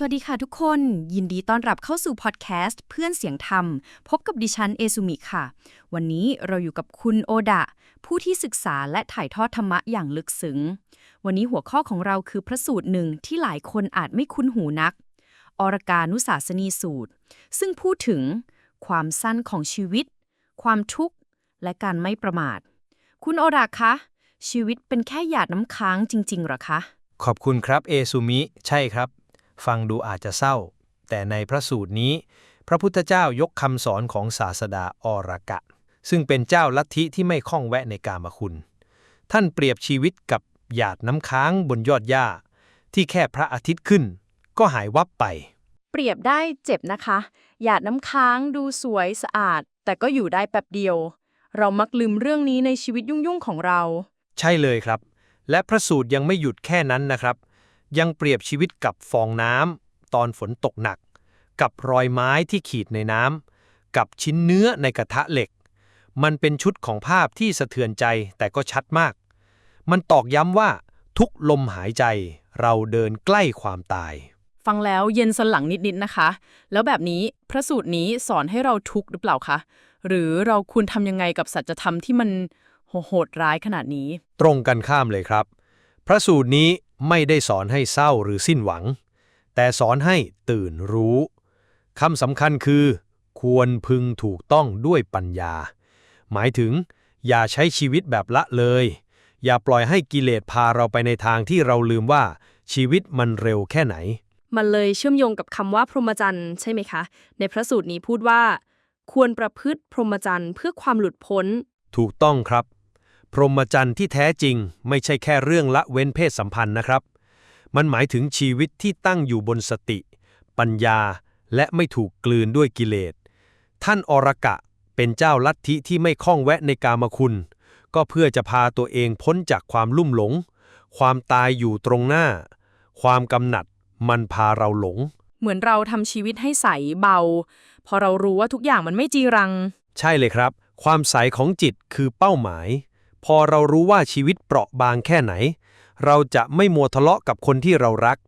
สวัสดีค่ะทุกคน ยินดีต้อนรับเข้าสู่พอดแคสต์เพื่อนเสียงธรรม พบกับดิฉันเอซุมิค่ะ วันนี้เราอยู่กับคุณโอดะ ผู้ที่ศึกษาและถ่ายทอดธรรมะอย่างลึกซึ้ง วันนี้หัวข้อของเราคือพระสูตรหนึ่งที่หลายคนอาจไม่คุ้นหูนัก อรกานุสาสนีสูตร ซึ่งพูดถึง ความสั้นของชีวิต ความทุกข์ และการไม่ประมาท คุณโอดะคะ ชีวิตเป็นแค่หยาดน้ำค้างจริงๆหรอคะ ขอบคุณครับเอซูมิ ใช่ครับ ฟังดูอาจจะเศร้า แต่ในพระสูตรนี้ พระพุทธเจ้ายกคำสอนของศาสดาอรกะ ซึ่งเป็นเจ้าลัทธิที่ไม่ข้องแวะในกามคุณ ท่านเปรียบชีวิตกับหยาดน้ำค้างบนยอดหญ้า ที่แค่พระอาทิตย์ขึ้น ก็หายวับไป เปรียบได้เจ็บนะคะ หยาดน้ำค้างดูสวยสะอาด แต่ก็อยู่ได้แป๊บเดียว เรามักลืมเรื่องนี้ในชีวิตยุ่งๆของเรา ใช่เลยครับ และพระสูตรยังไม่หยุดแค่นั้นนะครับ ยังเปรียบชีวิตกับฟองน้ำตอนฝนตกหนัก กับรอยไม้ที่ขีดในน้ำกับชิ้นเนื้อในกระทะเหล็ก มันเป็นชุดของภาพที่สะเทือนใจแต่ก็ชัดมาก มันตอกย้ำว่าทุกลมหายใจเราเดินใกล้ความตาย ฟังแล้วเย็นสนหลังนิดๆนะคะ แล้วแบบนี้พระสูตรนี้สอนให้เราทุกข์หรือเปล่าคะ หรือเราควรทำยังไงกับสัจธรรมที่มันโหดร้ายขนาดนี้ ตรงกันข้ามเลยครับ พระสูตรนี้ ไม่ได้สอนให้เศร้าหรือสิ้นหวัง แต่สอนให้ตื่นรู้คำสำคัญคือ ควรพึงถูกต้องด้วยปัญญา หมายถึง อย่าใช้ชีวิตแบบละเลย อย่าปล่อยให้กิเลสพาเราไปในทางที่เราลืมว่าชีวิตมันเร็วแค่ไหน มันเลยเชื่อมโยงกับคำว่าพรหมจรรย์ใช่ไหมคะ ในพระสูตรนี้พูดว่า ควรประพฤติพรหมจรรย์เพื่อความหลุดพ้น ถูกต้องครับ พรหมจรรย์ที่แท้จริงไม่ใช่แค่เรื่องละเว้นเพศสัมพันธ์นะครับ มันหมายถึงชีวิตที่ตั้งอยู่บนสติ ปัญญา และไม่ถูกกลืนด้วยกิเลส ท่านอรกะเป็นเจ้าลัทธิที่ไม่คล้องแวะในกามคุณ ก็เพื่อจะพาตัวเองพ้นจากความลุ่มหลง ความตายอยู่ตรงหน้า ความกำหนัดมันพาเราหลง เหมือนเราทำชีวิตให้ใสเบา พอเรารู้ว่าทุกอย่างมันไม่จีรัง ใช่เลยครับ ความใสของจิตคือเป้าหมาย พอเรารู้ว่าชีวิตเปราะบางแค่ไหน เราจะไม่มัวทะเลาะกับคนที่เรารัก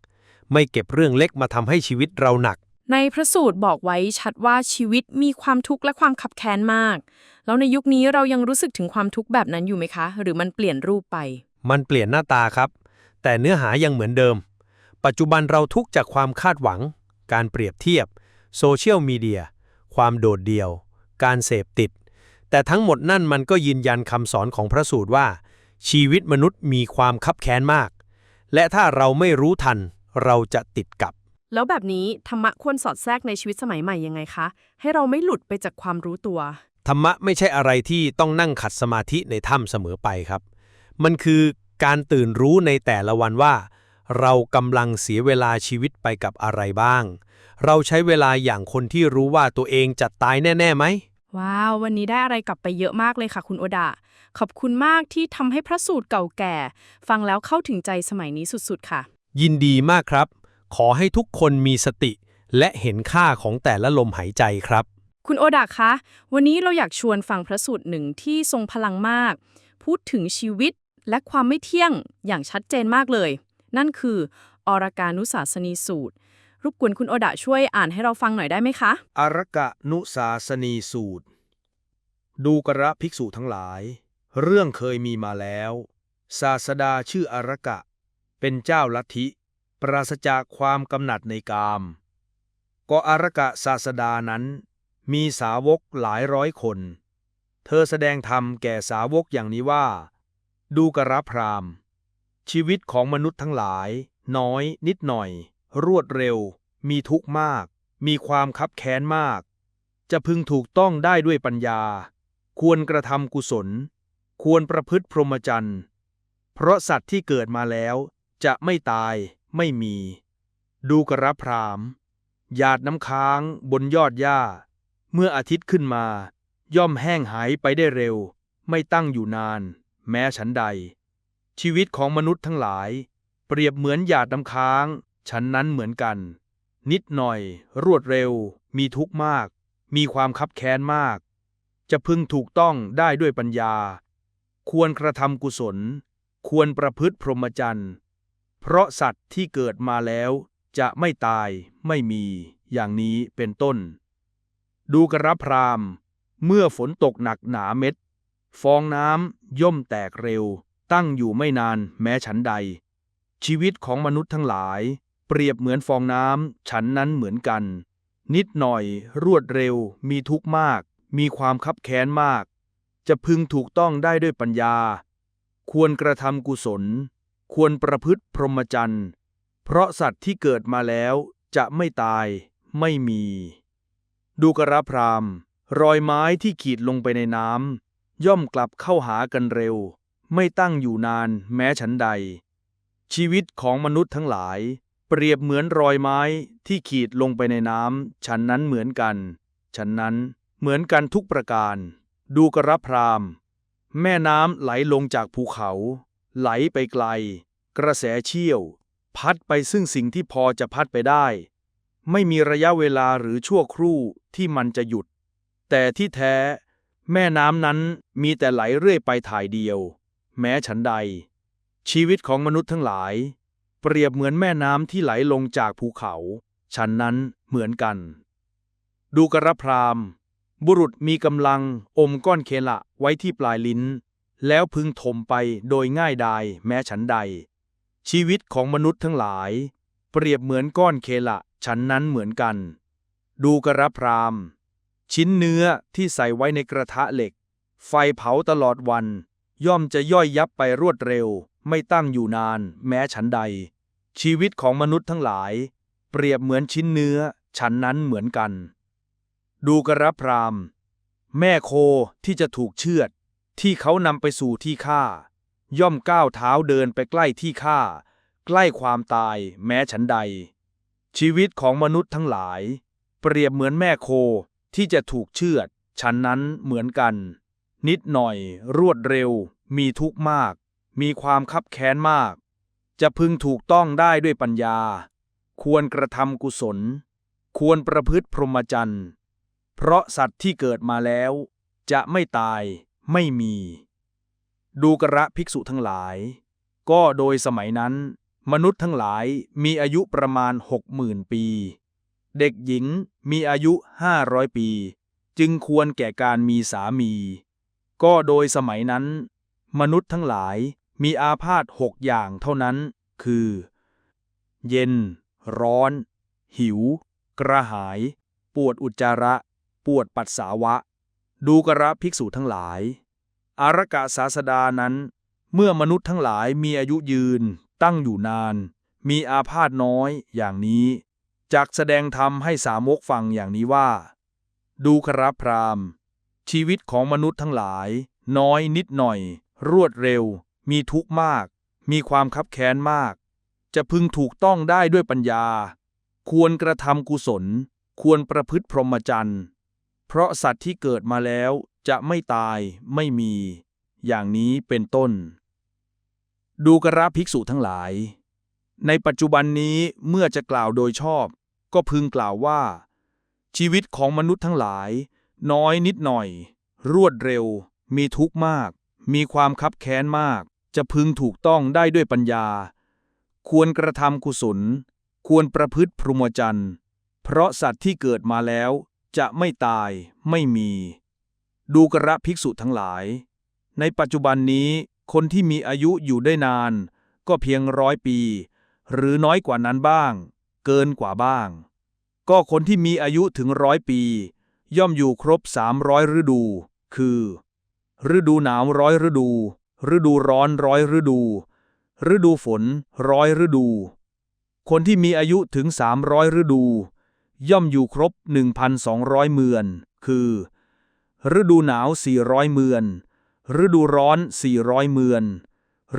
ไม่เก็บเรื่องเล็กมาทำให้ชีวิตเราหนัก ในพระสูตรบอกไว้ชัดว่าชีวิตมีความทุกข์และความขับแค้นมาก แล้วในยุคนี้เรายังรู้สึกถึงความทุกข์แบบนั้นอยู่ไหมคะ หรือมันเปลี่ยนรูปไป มันเปลี่ยนหน้าตาครับ แต่เนื้อหายังเหมือนเดิม ปัจจุบันเราทุกข์จากความคาดหวัง การเปรียบเทียบ โซเชียลมีเดีย ความโดดเดี่ยว การเสพติด แต่ทั้งหมดนั่นมันก็ยืนยันคำสอนของพระสูตรว่า ชีวิตมนุษย์มีความคับแค้นมาก และถ้าเราไม่รู้ทัน เราจะติดกับ แล้วแบบนี้ธรรมะควรสอดแทรกในชีวิตสมัยใหม่ยังไงคะ ให้เราไม่หลุดไปจากความรู้ตัว ธรรมะไม่ใช่อะไรที่ต้องนั่งขัดสมาธิในถ้ำเสมอไปครับ มันคือการตื่นรู้ในแต่ละวันว่า เรากำลังเสียเวลาชีวิตไปกับอะไรบ้าง เราใช้เวลาอย่างคนที่รู้ว่าตัวเองจะตายแน่ๆไหม ว้าว วันนี้ได้อะไรกลับไปเยอะมากเลยค่ะคุณโอดะขอบคุณมากที่ทำให้พระสูตรเก่าแก่ ฟังแล้วเข้าถึงใจสมัยนี้สุดๆ ค่ะ ยินดีมากครับ ขอให้ทุกคนมีสติ และเห็นค่าของแต่ละลมหายใจครับ คุณโอดะคะ วันนี้เราอยากชวนฟังพระสูตรหนึ่งที่ทรงพลังมาก พูดถึงชีวิตและความไม่เที่ยงอย่างชัดเจนมากเลย นั่นคือ อรการนุสาสนีสูตร รบกวนคุณโอดะช่วยอ่านให้เราฟังหน่อยได้ไหมคะอรกะนุสาสนีสูตร ดูกระภิกษุทั้งหลาย เรื่องเคยมีมาแล้ว ศาสดาชื่ออรกะ เป็นเจ้าลัทธิ ปราศจากความกำหนัดในกาม ก็อรกะศาสดานั้น มีสาวกหลายร้อยคน เธอแสดงธรรมแก่สาวกอย่างนี้ว่า ดูกระพรามชีวิตของมนุษย์ทั้งหลาย น้อยนิดหน่อย รวดเร็ว มีทุกข์มาก มีความคับแค้นมาก จะพึงถูกต้องได้ด้วยปัญญา ควรกระทำกุศล ควรประพฤติพรหมจรรย์ เพราะสัตว์ที่เกิดมาแล้ว จะไม่ตายไม่มี ดูกระพรามหยาดน้ำค้างบนยอดหญ้า เมื่ออาทิตย์ขึ้นมา ย่อมแห้งหายไปได้เร็ว ไม่ตั้งอยู่นาน แม้ฉันใด ชีวิตของมนุษย์ทั้งหลาย เปรียบเหมือนหยาดน้ำค้าง ฉันนั้นเหมือนกัน นิดหน่อย รวดเร็ว มีทุกข์มาก มีความคับแค้นมาก จะพึงถูกต้องได้ด้วยปัญญา ควรกระทำกุศล ควรประพฤติพรหมจรรย์ เพราะสัตว์ที่เกิดมาแล้วจะไม่ตายไม่มี อย่างนี้เป็นต้น ดูกระพรามเมื่อฝนตกหนักหนาเม็ด ฟองน้ำย่อมแตกเร็ว ตั้งอยู่ไม่นานแม้ฉันใด ชีวิตของมนุษย์ทั้งหลาย เปรียบเหมือนฟองน้ำ ฉันนั้นเหมือนกัน นิดหน่อย รวดเร็ว มีทุกข์มาก มีความคับแค้นมาก จะพึงถูกต้องได้ด้วยปัญญา ควรกระทำกุศล ควรประพฤติพรหมจรรย์ เพราะสัตว์ที่เกิดมาแล้วจะไม่ตาย ไม่มี ดูกระพราม รอยไม้ที่ขีดลงไปในน้ำย่อมกลับเข้าหากันเร็ว ไม่ตั้งอยู่นานแม้ฉันใด ชีวิตของมนุษย์ทั้งหลาย เปรียบเหมือนรอยไม้ที่ขีดลงไปในน้ำฉันนั้นเหมือนกัน ฉันนั้นเหมือนกันทุกประการ ดูกระพราม แม่น้ำไหลลงจากภูเขา ไหลไปไกล กระแสเชี่ยว พัดไปซึ่งสิ่งที่พอจะพัดไปได้ ไม่มีระยะเวลาหรือชั่วครู่ที่มันจะหยุด แต่ที่แท้ แม่น้ำนั้นมีแต่ไหลเรื่อยไปถ่ายเดียว แม้ฉันใด ชีวิตของมนุษย์ทั้งหลาย เปรียบเหมือนแม่น้ำที่ไหลลงจากภูเขา ฉันนั้นเหมือนกัน ดูกระพราม บุรุษมีกำลังอมก้อนเคละไว้ที่ปลายลิ้น แล้วพึงถมไปโดยง่ายดายแม้ฉันใด ชีวิตของมนุษย์ทั้งหลาย เปรียบเหมือนก้อนเคละฉันนั้นเหมือนกัน ดูกระพราม ชิ้นเนื้อที่ใส่ไว้ในกระทะเหล็ก ไฟเผาตลอดวัน ย่อมจะย่อยยับไปรวดเร็ว ไม่ตั้งอยู่นาน แม้ฉันใด ชีวิตของมนุษย์ทั้งหลาย เปรียบเหมือนชิ้นเนื้อ ฉันนั้นเหมือนกัน ดูกระพราม แม่โคที่จะถูกเชือด ที่เขานำไปสู่ที่ฆ่า ย่อมก้าวเท้าเดินไปใกล้ที่ฆ่า ใกล้ความตาย แม้ฉันใด ชีวิตของมนุษย์ทั้งหลาย เปรียบเหมือนแม่โคที่จะถูกเชือด ฉันนั้นเหมือนกัน นิดหน่อย รวดเร็ว มีทุกข์มาก มีความคับแค้นมาก จะพึงถูกต้องได้ด้วยปัญญา ควรกระทำกุศล ควรประพฤติพรหมจรรย์ เพราะสัตว์ที่เกิดมาแล้ว จะไม่ตายไม่มี ดูกระภิกษุทั้งหลาย ก็โดยสมัยนั้น มนุษย์ทั้งหลายมีอายุประมาณหกหมื่นปี เด็กหญิงมีอายุห้าร้อยปี จึงควรแก่การมีสามี ก็โดยสมัยนั้น มนุษย์ทั้งหลายมีอาพาธหกอย่างเท่านั้น คือ เย็น ร้อน หิว กระหาย ปวดอุจจาระ ปวดปัสสาวะ ดูกระภิกษุทั้งหลาย อารกะศาสดานั้น เมื่อมนุษย์ทั้งหลายมีอายุยืน ตั้งอยู่นาน มีอาพาธน้อยอย่างนี้จากแสดงธรรมให้สามกฟังอย่างนี้ว่า ดูครับพราม ชีวิตของมนุษย์ทั้งหลาย น้อยนิดหน่อย รวดเร็ว มีทุกข์มาก มีความคับแค้นมาก จะพึงถูกต้องได้ด้วยปัญญา ควรกระทำกุศล ควรประพฤติพรหมจรรย์เพราะสัตว์ที่เกิดมาแล้วจะไม่ตายไม่มี อย่างนี้เป็นต้น ดูกระภิกษุทั้งหลาย ในปัจจุบันนี้เมื่อจะกล่าวโดยชอบ ก็พึงกล่าวว่า ชีวิตของมนุษย์ทั้งหลาย น้อยนิดหน่อย รวดเร็ว มีทุกข์มาก มีความคับแค้นมาก จะพึงถูกต้องได้ด้วยปัญญา ควรกระทำกุศล ควรประพฤติพรหมจรรย์ เพราะสัตว์ที่เกิดมาแล้ว จะไม่ตายไม่มี ดูกระภิกษุทั้งหลาย ในปัจจุบันนี้คนที่มีอายุอยู่ได้นาน ก็เพียงร้อยปี หรือน้อยกว่านั้นบ้าง เกินกว่าบ้าง ก็คนที่มีอายุถึงร้อยปี ย่อมอยู่ครบสามร้อยฤดู คือ ฤดูหนาวร้อยฤดู ฤดูร้อนร้อยฤดู ฤดูฝนร้อยฤดู คนที่มีอายุถึงสามร้อยฤดู ย่อมอยู่ครบ 1,200 เมือน คือ ฤดูหนาว 400 เมือน ฤดูร้อน 400 เมือน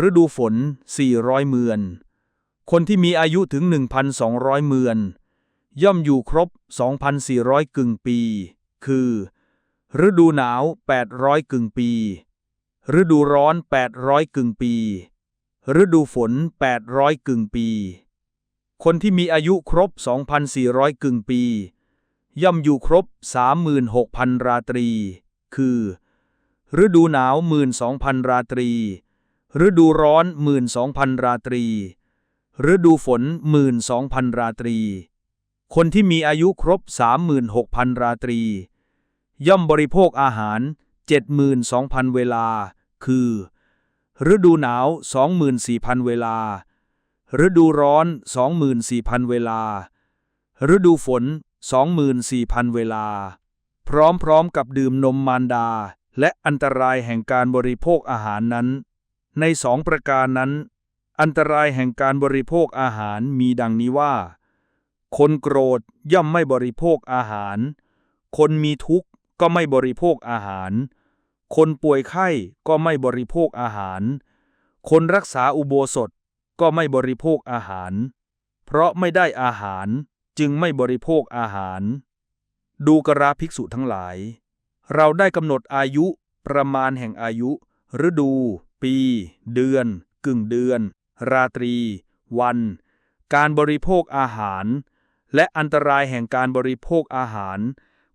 ฤดูฝน 400 เมือน คนที่มีอายุถึง 1,200 เมือนย่อมอยู่ครบ 2,400 กึ่งปี คือ ฤดูหนาว 800 กึ่งปี ฤดูร้อน 800 กึ่งปี ฤดูฝน 800 กึ่งปี คนที่มีอายุครบ 2,400 กึ่งปี ย่อมอยู่ครบ 36,000 ราตรี คือ ฤดูหนาว 12,000 ราตรี ฤดูร้อน 12,000 ราตรี ฤดูฝนหมื่นสองพันราตรีคนที่มีอายุครบสามหมื่นหกพันราตรี ย่อมบริโภคอาหารเจ็ดหมื่นสองพันเวลา คือ ฤดูหนาวสองหมื่นสี่พันเวลา ฤดูร้อนสองหมื่นสี่พันเวลา ฤดูฝนสองหมื่นสี่พันเวลา พร้อมๆกับดื่มนมมารดา และอันตรายแห่งการบริโภคอาหารนั้น ในสองประการนั้น อันตรายแห่งการบริโภคอาหารมีดังนี้ว่า คนโกรธย่อมไม่บริโภคอาหาร คนมีทุกข์ ก็ไม่บริโภคอาหาร คนป่วยไข้ก็ไม่บริโภคอาหาร คนรักษาอุโบสถก็ไม่บริโภคอาหาร เพราะไม่ได้อาหารจึงไม่บริโภคอาหาร ดูกราภิกษุทั้งหลาย เราได้กำหนดอายุประมาณแห่งอายุ ฤดู ปี เดือน กึ่งเดือน ราตรี วัน การบริโภคอาหาร และอันตรายแห่งการบริโภคอาหาร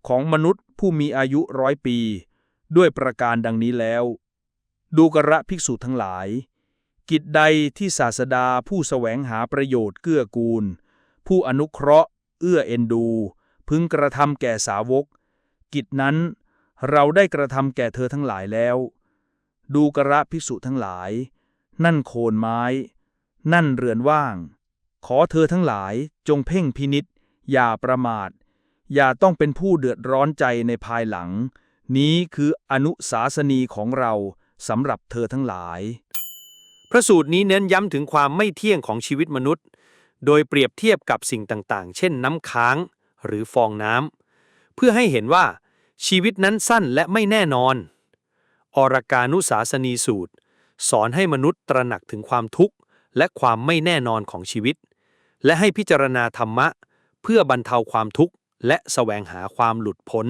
ของมนุษย์ผู้มีอายุร้อยปี ด้วยประการดังนี้แล้ว ดูกระภิกษุทั้งหลาย กิจใดที่ศาสดาผู้แสวงหาประโยชน์เกื้อกูล ผู้อนุเคราะห์ เอื้อเอ็นดู พึงกระทำแก่สาวก กิจนั้นเราได้กระทำแก่เธอทั้งหลายแล้ว ดูกระภิกษุทั้งหลาย นั่นโคนไม้ นั่นเรือนว่าง ขอเธอทั้งหลายจงเพ่งพินิษอย่าประมาท อย่าต้องเป็นผู้เดือดร้อนใจในภายหลัง นี้คืออนุสาสนีของเราสำหรับเธอทั้งหลาย พระสูตรนี้เน้นย้ำถึงความไม่เที่ยงของชีวิตมนุษย์ โดยเปรียบเทียบกับสิ่งต่างๆ เช่นน้ำค้าง หรือฟองน้ำเพื่อให้เห็นว่าชีวิตนั้นสั้นและไม่แน่นอน อรกานุสาสนีสูตร สอนให้มนุษย์ตระหนักถึงความทุกข์ และความไม่แน่นอนของชีวิต และให้พิจารณาธรรมะ เพื่อบรรเทาความทุกข์ และแสวงหาความหลุดพ้น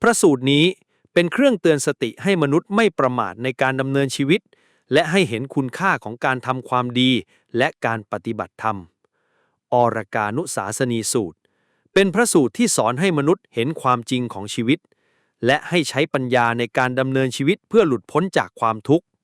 พระสูตรนี้เป็นเครื่องเตือนสติให้มนุษย์ไม่ประมาทในการดำเนินชีวิต และให้เห็นคุณค่าของการทำความดีและการปฏิบัติธรรม อรกานุสาสนีสูตร เป็นพระสูตรที่สอนให้มนุษย์เห็นความจริงของชีวิต และให้ใช้ปัญญาในการดำเนินชีวิตเพื่อหลุดพ้นจากความทุกข์